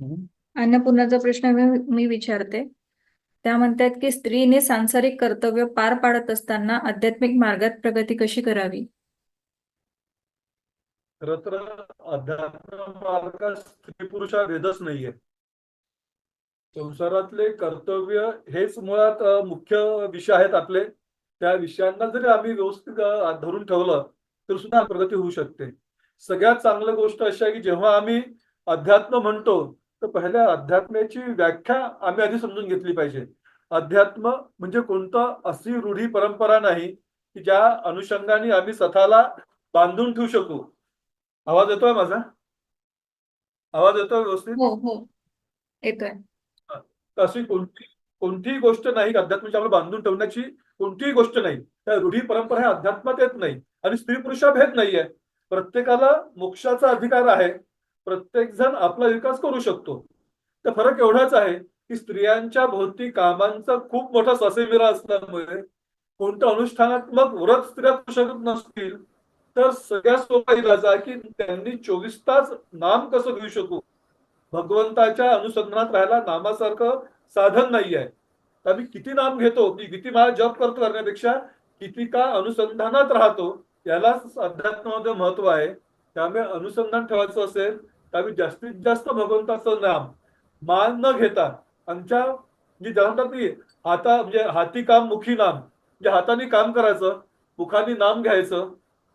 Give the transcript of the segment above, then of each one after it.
अन्नपूर्णाचा प्रश्न मी मी विचारते. त्या म्हणतात की स्त्रीने सांसारिक कर्तव्य पार पाडत असताना आध्यात्मिक मार्गात प्रगती कशी करावी? खर तर अध्यात्म मार्गात स्त्री पुरुषा वेदच नाहीये. संसारातले कर्तव्य हेच मुळात मुख्य विषय आहेत आपले. त्या विषयांना जरी आम्ही व्यवस्थित धरून ठेवलं तर सुद्धा प्रगती होऊ शकते. सगळ्यात चांगली गोष्ट अशी आहे की जेव्हा आम्ही अध्यात्म म्हणतो तर पहिल्या अध्यात्माची व्याख्या आम्ही आधी समजून घेतली पाहिजे. अध्यात्म म्हणजे कोणतं अशी रूढी परंपरा नाही की ज्या अनुषंगाने आम्ही स्वतःला बांधून ठेवू शकू. आवाज येतोय माझा? आवाज येतोय व्यवस्थित? हो हो. येतोय. अशी कोणती कोणतीही गोष्ट नाही अध्यात्माची आपल्याला बांधून ठेवण्याची कोणतीही गोष्ट नाही. त्या रूढी परंपरा ह्या अध्यात्मात येत नाही आणि स्त्री पुरुषा भेद नाहीये. प्रत्येकाला मोक्षाचा अधिकार आहे. प्रत्येक जण आपला विकास करू शकतो. तर फरक एवढाच आहे की स्त्रियांच्या भोवती कामांचा खूप मोठा ससेमिरा असल्यामुळे कोणतं अनुष्ठानात्मक व्रत स्त्रिया करू शकत नसतील तर सगळ्यात सोपा इलाज आहे की त्यांनी चोवीस तास नाम कसं घेऊ शकू? भगवंताच्या अनुसंधानात राहायला नामासारखं साधन नाही आहे. तर आम्ही किती नाम घेतो? की किती मला जप करतो करण्यापेक्षा किती का अनुसंधानात राहतो यालाच अध्यात्मामध्ये महत्त्व आहे. त्यामुळे अनुसंधान ठेवायचं असेल त्यावेळी जास्तीत जास्त भगवंताचं नाम मान न घेता आमच्या जी म्हणतात की हाता म्हणजे हाती काम मुखी नाम म्हणजे हाताने काम करायचं मुखाने नाम घ्यायचं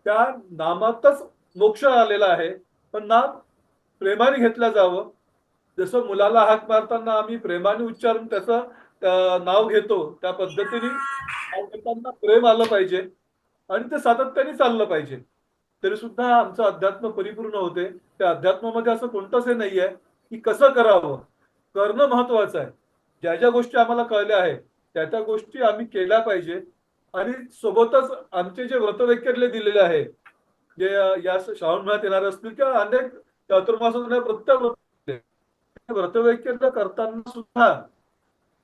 त्या नामातच मोक्ष आलेला आहे. पण नाम प्रेमाने घेतलं जावं. जसं मुलाला हाक मारताना आम्ही प्रेमाने उच्चारून त्याचं नाव घेतो त्या पद्धतीने प्रेम आलं पाहिजे आणि ते सातत्याने चाललं पाहिजे. तरी सुद्धा आमचं अध्यात्म परिपूर्ण होते. त्या अध्यात्मामध्ये असं कोणतंच हे नाही आहे की कसं करावं? करणं महत्वाचं आहे. ज्या ज्या गोष्टी आम्हाला कळल्या आहेत त्या त्या गोष्टी आम्ही केल्या पाहिजे. आणि सोबतच आमचे जे व्रतवैकल्य दिलेले आहे जे या श्रावण महिन्यात येणार असतील किंवा अनेक चातुर्मासात प्रत्येक व्रत व्रतवैकल्य करताना सुद्धा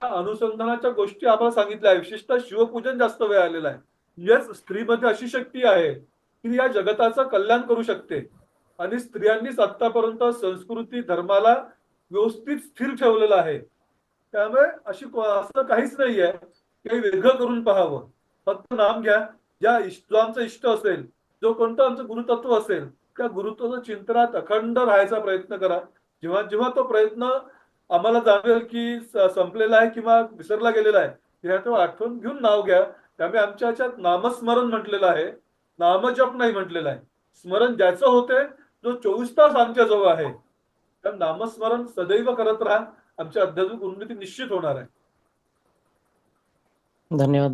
अनुसंधानाच्या गोष्टी आम्हाला सांगितल्या आहे विशेषतः शिवपूजन जास्त वेळ आलेला आहे. येस स्त्रीमध्ये अशी शक्ती आहे. की या जगताचं कल्याण करू शकते. आणि स्त्रियांनीच आतापर्यंत संस्कृती धर्माला व्यवस्थित स्थिर ठेवलेलं आहे. त्यामुळे अशी असं काहीच नाही आहे काही वेगळं करून पाहावं. फक्त नाम घ्या. ज्या इष्ट जो आमचा इष्ट असेल जो कोणतं आमचं गुरुतत्व असेल त्या गुरुत्वाच्या चिंतनात अखंड राहायचा प्रयत्न करा. जेव्हा जेव्हा तो प्रयत्न आम्हाला जाणवेल की संपलेला आहे किंवा विसरला गेलेला आहे तेव्हा तो आठवण घेऊन नाव घ्या. त्यामुळे आमच्या ह्याच्यात नामस्मरण म्हटलेलं आहे. नामजप नाही म्हटलेलं आहे. स्मरण ज्याचं होते जो चोवीस तास आमच्या जवळ आहे. त्या नामस्मरण सदैव करत राहा. आमच्या आध्यात्मिक उन्नती निश्चित होणार आहे. धन्यवाद